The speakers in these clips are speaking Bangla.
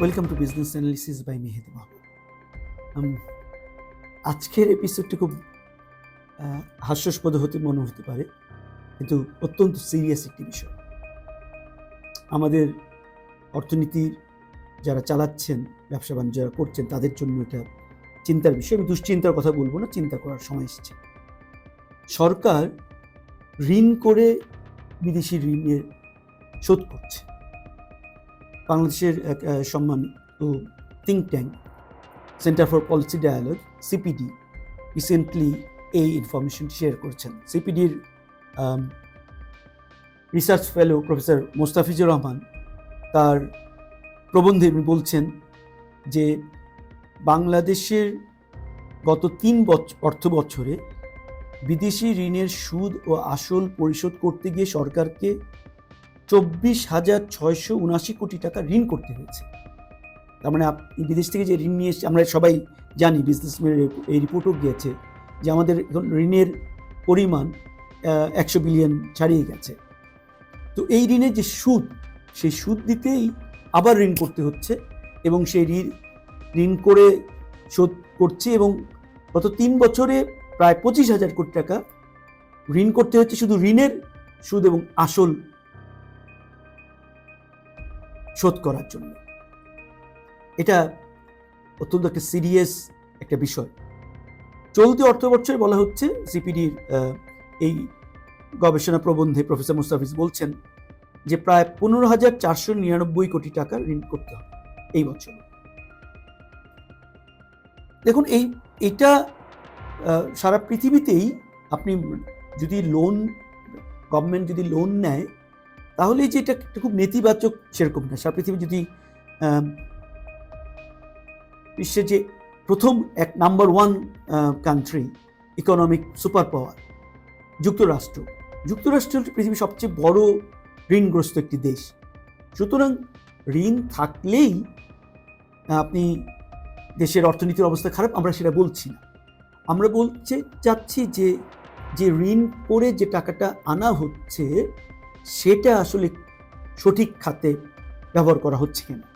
Welcome to business analysis by Mehedi Mahbub আজকের এপিসোডটি খুব হাস্যস্পদ হতে মনে হতে পারে, কিন্তু অত্যন্ত সিরিয়াস একটি বিষয়। আমাদের অর্থনীতির যারা চালাচ্ছেন, ব্যবসা বাণিজ্য যারা করছেন, তাদের জন্য এটা চিন্তার বিষয়। আমি দুশ্চিন্তার কথা বলব না, চিন্তা করার সময় এসেছে। সরকার ঋণ করে বিদেশি ঋণের শোধ করছে। বাংলাদেশের এক সম্মান সম্মানিত think tank centre for policy dialogue CPD recently এই ইনফরমেশন শেয়ার করেছেন। সিপিডির research fellow professor Mostafizur Rahman তার প্রবন্ধে বলছেন যে বাংলাদেশের গত তিন অর্থ বছরে বিদেশি ঋণের সুদ ও আসল পরিশোধ করতে গিয়ে সরকারকে চব্বিশ হাজার ছয়শো উনাশি কোটি টাকা ঋণ করতে হয়েছে। তার মানে আপনি বিদেশ থেকে যে ঋণ নিয়ে এসে আমরা সবাই জানি বিজনেসম্যানের এই রিপোর্টও গিয়েছে যে আমাদের ঋণের পরিমাণ একশো বিলিয়ন ছাড়িয়ে গেছে। তো এই ঋণের যে সুদ, সেই সুদ দিতেই আবার ঋণ করতে হচ্ছে এবং সেই ঋণ ঋণ করে শোধ করছে এবং গত তিন বছরে প্রায় পঁচিশ হাজার কোটি টাকা ঋণ করতে হচ্ছে। শুধু ঋণের সুদ এবং আসল শোধ করার জন্য। এটা অত্যন্ত একটা সিরিয়াস একটা বিষয়। চলতি অর্থ বছরে বলা হচ্ছে সিপিডির এই গবেষণা প্রবন্ধে প্রফেসর মুস্তাফিজ বলছেন যে প্রায় পনেরো হাজার চারশো নিরানব্বই কোটি টাকা ঋণ করতে হবে এই বছর। দেখুন, এই, এটা সারা পৃথিবীতেই আপনি যদি লোন গভর্নমেন্ট যদি লোন নেয় তাহলে যে এটা খুব নেতিবাচক সেরকম না। সারা পৃথিবী যদি বিশ্বের যে প্রথম এক number one country economic super power যুক্তরাষ্ট্র। যুক্তরাষ্ট্র পৃথিবীর সবচেয়ে বড় ঋণগ্রস্ত একটি দেশ। সুতরাং ঋণ থাকলেই আপনি দেশের অর্থনীতির অবস্থা খারাপ, আমরা সেটা বলছি না। আমরা বলতে চাচ্ছি যে যে ঋণ করে যে টাকাটা আনা হচ্ছে সেটা আসলে সঠিক খাতে ব্যবহার করা হচ্ছে কিনা?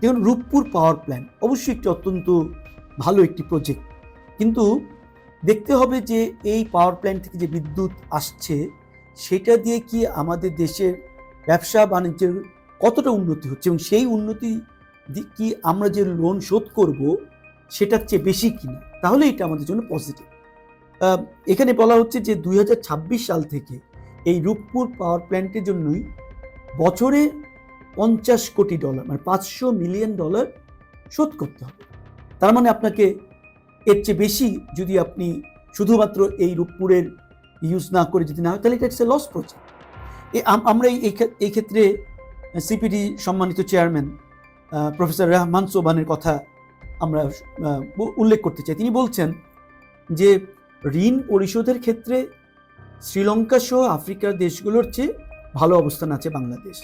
যেমন রূপপুর পাওয়ার প্ল্যান্ট অবশ্যই একটি অত্যন্ত ভালো একটি প্রজেক্ট। কিন্তু দেখতে হবে যে এই পাওয়ার প্ল্যান্ট থেকে যে বিদ্যুৎ আসছে, সেটা দিয়ে কি আমাদের দেশের ব্যবসা বাণিজ্যের কতটা উন্নতি হচ্ছে এবং সেই উন্নতি কি আমরা যে লোন শোধ করব সেটার চেয়ে বেশি কিনা? তাহলে এটা আমাদের জন্য পজিটিভ এখানে বলা হচ্ছে যে দু হাজার ছাব্বিশ সাল থেকে এই রূপপুর পাওয়ার প্ল্যান্টের জন্যই বছরে পঞ্চাশ কোটি ডলার মানে পাঁচশো মিলিয়ন ডলার শোধ করতে হবে। তার মানে আপনাকে এর চেয়ে বেশি যদি আপনি শুধুমাত্র এই রূপপুরের ইউজ না করে যদি না হয়, তাহলে এটা লস প্রজেক্ট আমরা এই ক্ষেত্রে সিপিডি সম্মানিত চেয়ারম্যান প্রফেসর রহমান সোবানের কথা আমরা উল্লেখ করতে চাই। তিনি বলছেন যে ঋণ পরিশোধের ক্ষেত্রে শ্রীলঙ্কা সহ আফ্রিকার দেশগুলোর চেয়ে ভালো অবস্থান আছে বাংলাদেশ।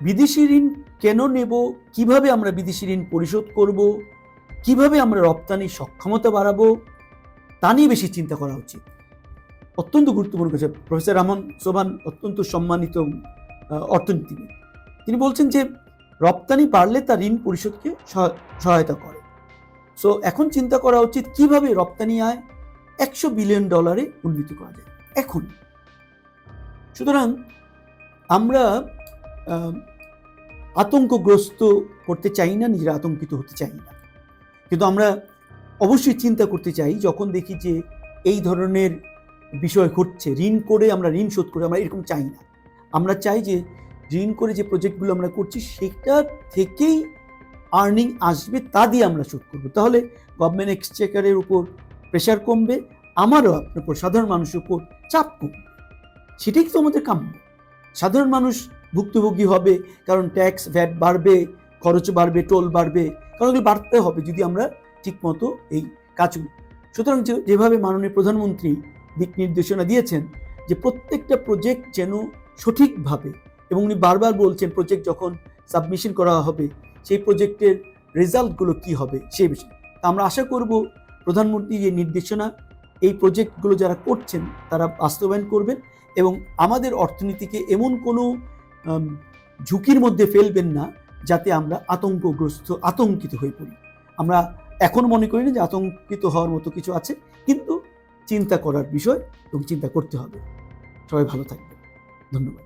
বিদেশি ঋণ কেন নেব? কীভাবে আমরা বিদেশি ঋণ পরিশোধ করব? কীভাবে আমরা রপ্তানির সক্ষমতা বাড়াবো? তা নিয়ে বেশি চিন্তা করা উচিত। অত্যন্ত গুরুত্বপূর্ণ কথা। প্রফেসর রহমান সোবান অত্যন্ত সম্মানিত অর্থনীতিবিদ। তিনি বলছেন যে, রপ্তানি বাড়লে তা ঋণ পরিশোধকে সহায়- সহায়তা করে। সো এখন চিন্তা করা উচিত কীভাবে রপ্তানি আয় একশো বিলিয়ন ডলারে উন্নীত করা যায়। এখন, সুতরাং আমরা আতঙ্কগ্রস্ত করতে চাই না, নিজেরা আতঙ্কিত হতে চাই না। কিন্তু আমরা অবশ্যই চিন্তা করতে চাই, যখন দেখি যে এই ধরনের বিষয় ঘটছে, ঋণ করে আমরা ঋণ শোধ করে আমরা এরকম চাই না। আমরা চাই যে ঋণ করে যে প্রজেক্টগুলো আমরা করছি, সেটা থেকেই আর্নিং আসবে, তা দিয়ে আমরা শোধ করব। তাহলে গভর্নমেন্ট এক্সচেকারের উপর প্রেশার কমবে, আমারও আপনার উপর সাধারণ মানুষের উপর চাপ কমবে। সেটাই তো আমাদের কাম্য? সাধারণ মানুষ ভুক্তভোগী হবে, কারণ ট্যাক্স ভ্যাট বাড়বে, খরচ বাড়বে টোল বাড়বে, কারণ এগুলো বাড়তে হবে যদি আমরা ঠিকমতো এই কাজগুলো। সুতরাং যেভাবে মাননীয় প্রধানমন্ত্রী দিক নির্দেশনা দিয়েছেন যে, প্রত্যেকটা প্রজেক্ট যেন সঠিকভাবে এবং উনি বারবার বলছেন প্রজেক্ট যখন সাবমিশন করা হবে, সেই প্রজেক্টের রেজাল্টগুলো কি হবে সেই বিষয়ে। আমরা আশা করব প্রধানমন্ত্রী যে নির্দেশনা, এই প্রজেক্টগুলো যারা করছেন, তারা বাস্তবায়ন করবেন এবং আমাদের অর্থনীতিকে এমন কোনো ঝুঁকির মধ্যে ফেলবেন না যাতে আমরা আতঙ্কগ্রস্ত, আতঙ্কিত হয়ে পড়ি। আমরা এখন মনে করি না যে আতঙ্কিত হওয়ার মতো কিছু আছে, কিন্তু চিন্তা করার বিষয় এবং চিন্তা করতে হবে। সবাই ভালো থাকবে ধন্যবাদ।